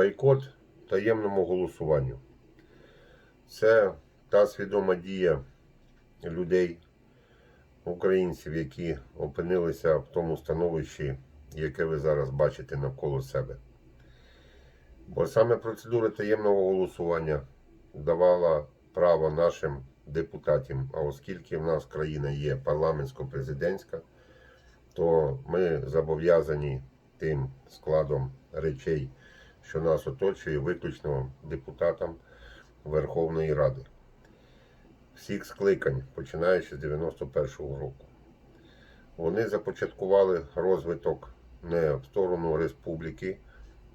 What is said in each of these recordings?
Бойкот таємному голосуванню. Це та свідома дія людей, українців, які опинилися в тому становищі, яке ви зараз бачите навколо себе. Бо саме процедура таємного голосування давала право нашим депутатам, а оскільки в нас країна є парламентсько-президентська, то ми зобов'язані тим складом речей, що нас оточує, виключно депутатам Верховної Ради. Всіх скликань, починаючи з 91-го року. Вони започаткували розвиток не в сторону республіки,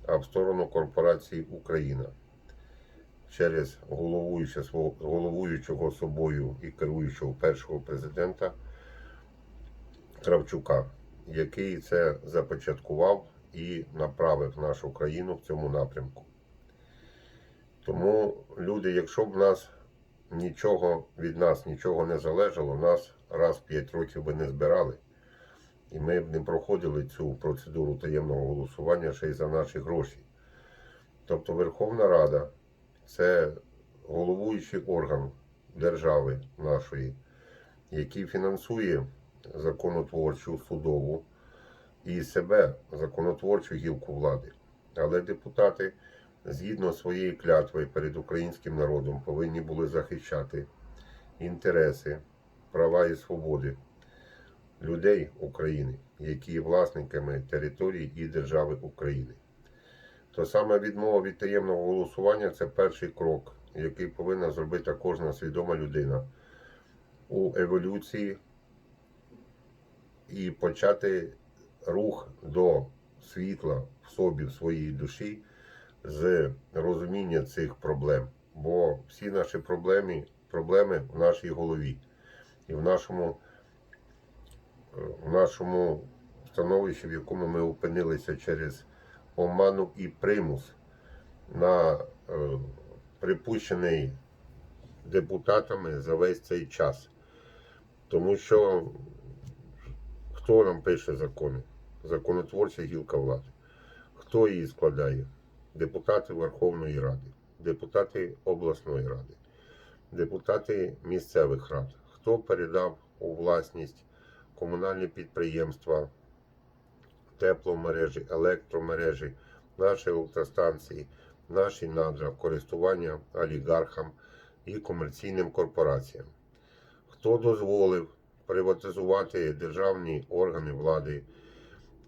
а в сторону корпорації Україна через головуючого собою і керуючого першого президента Кравчука, який це започаткував і направив нашу країну в цьому напрямку. Тому люди, якщо б нас нічого від нас нічого не залежало, нас раз 5 років би не збирали. І ми б не проходили цю процедуру таємного голосування ще й за наші гроші. Тобто Верховна Рада це головуючий орган держави нашої, який фінансує законотворчу судову і себе законотворчу гілку влади. Але депутати, згідно своєї клятви перед українським народом, повинні були захищати інтереси, права і свободи людей України, які є власниками території і держави України. То саме відмова від таємного голосування це перший крок, який повинна зробити кожна свідома людина у еволюції і почати рух до світла в собі, в своїй душі з розуміння цих проблем. Бо всі наші проблеми, проблеми в нашій голові і в нашому, е, в нашому становищі, в якому ми опинилися через оману і примус на е, припущений депутатами за весь цей час. Тому що хто нам пише закони? Законотворча гілка влади. Хто її складає? Депутати Верховної Ради, депутати обласної ради, депутати місцевих рад. Хто передав у власність комунальні підприємства, тепломережі, електромережі, наші електростанції, наші надра користування олігархам і комерційним корпораціям. Хто дозволив приватизувати державні органи влади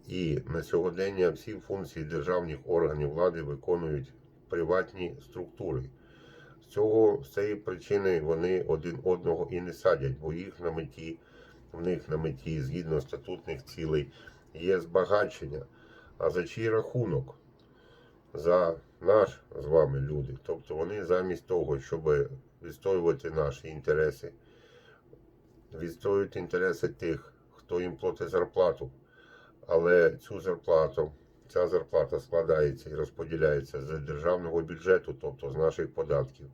і на сьогодення всі функції державних органів влади виконують приватні структури. З цього з цієї причини вони один одного і не садять, бо їх на меті, в них на меті, згідно статутних цілей, є збагачення. А за чий рахунок? За наш з вами люди. Тобто вони замість того, щоб відстоювати наші інтереси, відстоюють інтереси тих, хто їм платить зарплату. Але цю зарплату, ця зарплата складається і розподіляється з державного бюджету, тобто з наших податків,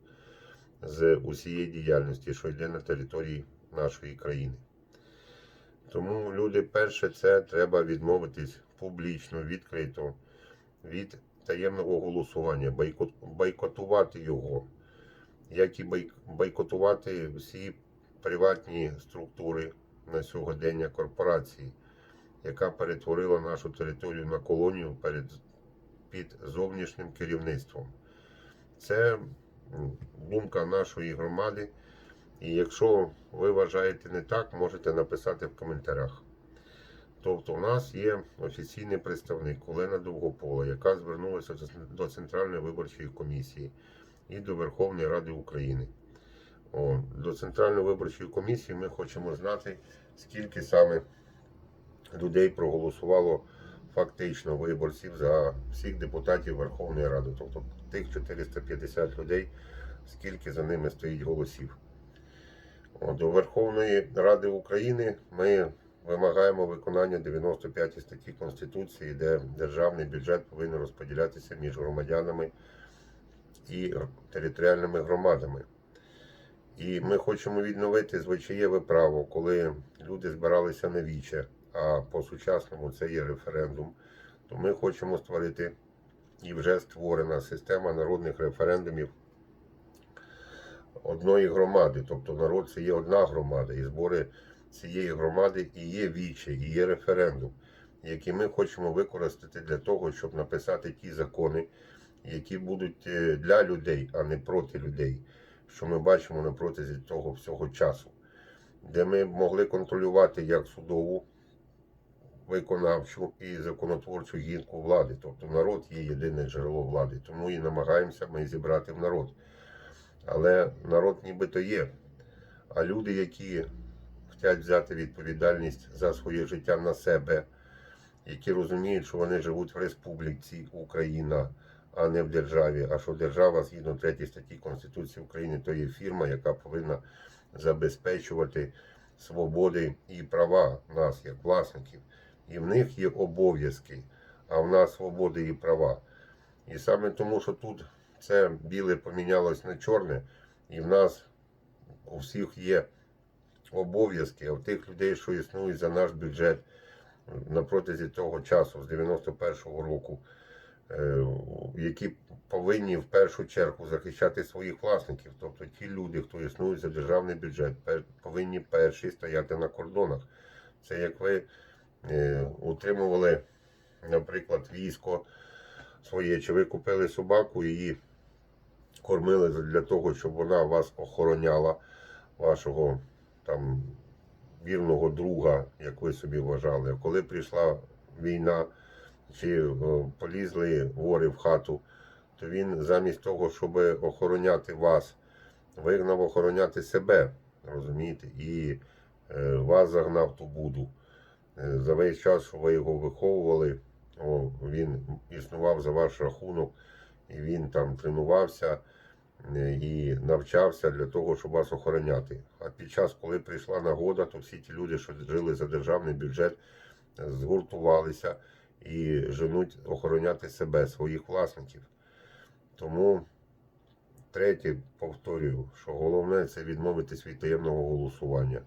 з усієї діяльності, що йде на території нашої країни. Тому люди, перше, це треба відмовитись публічно, відкрито від таємного голосування, бойкот, бойкотувати його, як і бой- бойкотувати всі приватні структури на сьогодення корпорації яка перетворила нашу територію на колонію перед, під зовнішнім керівництвом. Це думка нашої громади. І якщо ви вважаєте не так, можете написати в коментарях. Тобто, у нас є офіційний представник Олена Довгопола, яка звернулася до- Центральної виборчої комісії і до Верховної Ради України. О, до Центральної виборчої комісії ми хочемо знати, скільки саме людей проголосувало фактично виборців за всіх депутатів Верховної Ради, тобто тих 450 людей, скільки за ними стоїть голосів. До Верховної Ради України ми вимагаємо виконання 95 статті Конституції, де державний бюджет повинен розподілятися між громадянами і територіальними громадами. І ми хочемо відновити звичаєве право, коли люди збиралися на віче, а по-сучасному це є референдум, то ми хочемо створити і вже створена система народних референдумів одної громади. Тобто народ це є одна громада, і збори цієї громади і є віче, і є референдум, який ми хочемо використати для того, щоб написати ті закони, які будуть е, для людей, а не проти людей, що ми бачимо на протязі того всього часу, де ми могли контролювати як судову, виконавчу і законотворчу гілку влади. Тобто народ є єдине джерело влади, тому і намагаємося ми зібрати в народ. Але народ нібито є. А люди, які хочуть взяти відповідальність за своє життя на себе, які розуміють, що вони живуть в республіці Україна, а не в державі. А що держава, згідно 3 статті Конституції України, то є фірма, яка повинна забезпечувати свободи і права нас, як власників. І в них є обов'язки, а в нас свободи і права. І саме тому, що тут це біле помінялось на чорне, і в нас у всіх є обов'язки, а в тих людей, що існують за наш бюджет на протязі того часу, з 91-го року, е, які повинні в першу чергу захищати своїх власників. Тобто ті люди, хто існують за державний бюджет, повинні перші стояти на кордонах. Це як ви утримували, наприклад, військо своє, чи ви купили собаку і її кормили для того, щоб вона вас охороняла, вашого там вірного друга, як ви собі вважали. Коли прийшла війна, чи е, полізли вори в хату, то він замість того, щоб охороняти вас, вигнав охороняти себе, розумієте, і е, вас загнав ту буду. Е, За весь час, що ви його виховували, о, він існував за ваш рахунок, і він там тренувався е, і навчався для того, щоб вас охороняти. А під час, коли прийшла нагода, то всі ті люди, що жили за державний бюджет, згуртувалися і женуть охороняти себе, своїх власників. Тому, третє, повторюю, що головне це відмовитись від таємного голосування.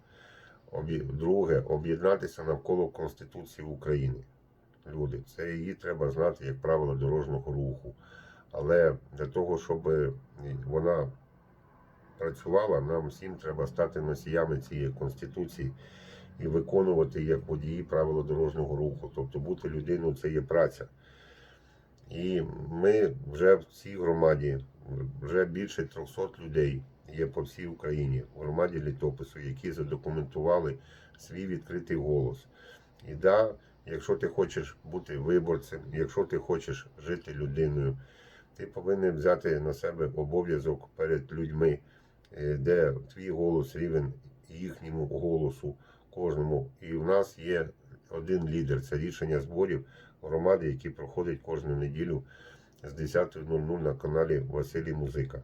Друге, об'єднатися навколо Конституції України. Люди, це її треба знати як правило дорожнього руху. Але для того, щоб вона працювала, нам всім треба стати носіями цієї конституції і виконувати як водії правила дорожнього руху. Тобто бути людиною це є праця. І ми вже в цій громаді, вже більше 300 людей є по всій Україні, в громаді літопису, які задокументували свій відкритий голос. І да, якщо ти хочеш бути виборцем, якщо ти хочеш жити людиною, ти повинен взяти на себе обов'язок перед людьми, е, де твій голос рівен їхньому голосу кожному. І в нас є один лідер це рішення зборів громади, які проходять кожну неділю з 10.00 на каналі Василій Музика.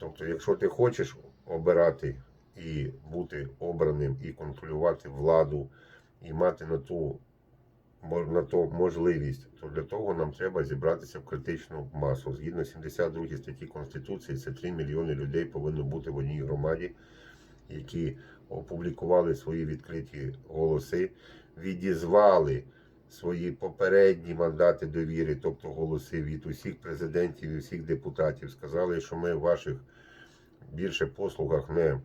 Тобто, якщо ти хочеш обирати і бути обраним, і контролювати владу, і мати на ту на то можливість, то для того нам треба зібратися в критичну масу. Згідно 72 статті Конституції, це 3 мільйони людей повинно бути в одній громаді, які опублікували свої відкриті голоси, відізвали свої попередні мандати довіри, тобто голоси від усіх президентів і всіх депутатів, сказали, що ми в ваших більше послугах не,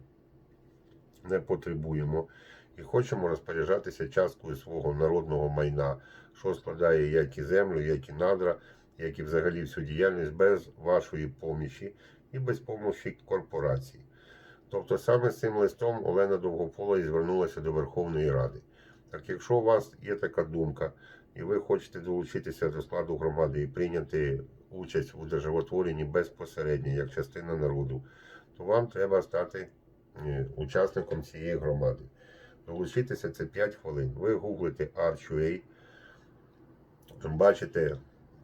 не потребуємо і хочемо розпоряджатися часткою свого народного майна, що складає як і землю, як і надра, як і взагалі всю діяльність без вашої помічі і без помощі корпорацій. Тобто саме з цим листом Олена Довгопола і звернулася до Верховної Ради. Так якщо у вас є така думка, і ви хочете долучитися до складу громади і прийняти участь у державотворенні безпосередньо як частина народу, то вам треба стати е, учасником цієї громади. Долучитися це 5 хвилин. Ви гуглите Arch.ua, бачите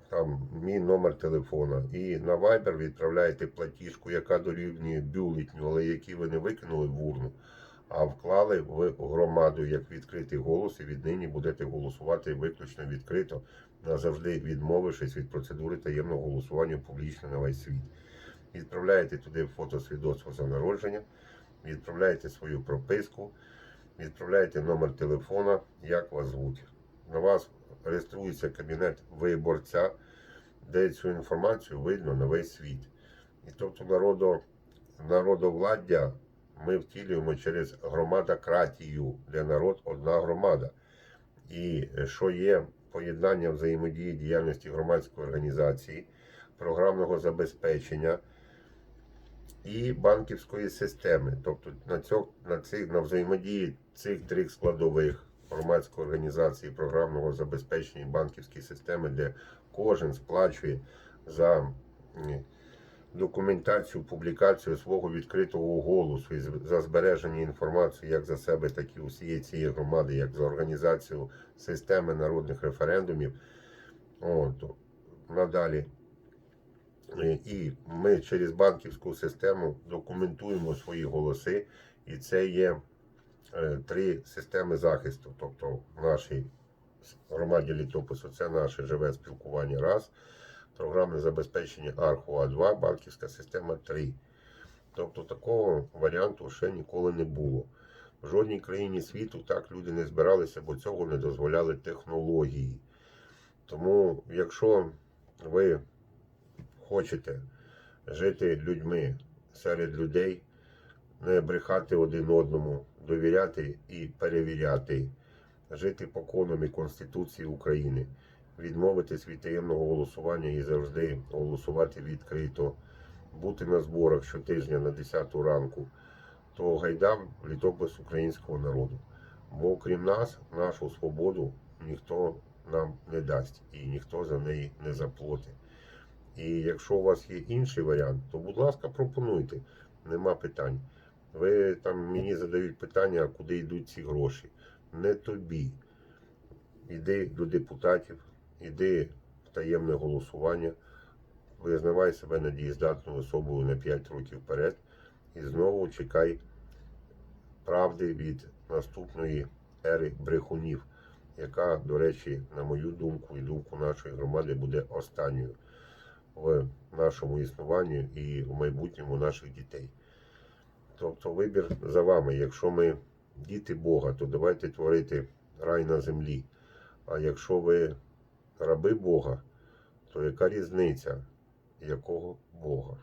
там мій номер телефона, і на Viber відправляєте платіжку, яка дорівнює бюлетню, але які ви не викинули в урну, а вклали в громаду як відкритий голос, і віднині будете голосувати виключно відкрито, назавжди відмовившись від процедури таємного голосування публічно на весь світ. Відправляєте туди фото свідоцтво за народження, відправляєте свою прописку, відправляєте номер телефона, як вас звуть. На вас реєструється кабінет виборця, де цю інформацію видно на весь світ. І тобто народо, народовладдя ми втілюємо через громадократію, де народ одна громада. І е, що є поєднання взаємодії діяльності громадської організації, програмного забезпечення і банківської системи. Тобто на, цьо, на, цих, на взаємодії цих трьох складових громадської організації, програмного забезпечення і банківської системи, де кожен сплачує за документацію, публікацію свого відкритого голосу і за збереження інформації як за себе, так і усієї цієї громади, як за організацію системи народних референдумів. От, надалі. Е, І ми через банківську систему документуємо свої голоси, і це є е, три системи захисту. Тобто в нашій громаді літопису це наше живе спілкування раз, програмне забезпечення Архуа 2, банківська система 3. Тобто такого варіанту ще ніколи не було. В жодній країні світу так люди не збиралися, бо цього не дозволяли технології. Тому, якщо ви хочете жити людьми серед людей, не брехати один одному, довіряти і перевіряти, жити по конам і Конституції України, відмовитись від таємного голосування і завжди голосувати відкрито, бути на зборах щотижня на 10 ранку, то гайдам літопис українського народу. Бо крім нас, нашу свободу ніхто нам не дасть і ніхто за неї не заплатить. І якщо у вас є інший варіант, то будь ласка, пропонуйте. Нема питань. Ви там мені задають питання, куди йдуть ці гроші. Не тобі. Іди до депутатів, іди в таємне голосування, визнавай себе надієздатною особою на 5 років вперед і знову чекай правди від наступної ери брехунів, яка, до речі, на мою думку і думку нашої громади буде останньою в нашому існуванні і в майбутньому наших дітей. Тобто вибір за вами. Якщо ми діти Бога, то давайте творити рай на землі. А якщо ви раби Бога, то яка різниця, якого Бога?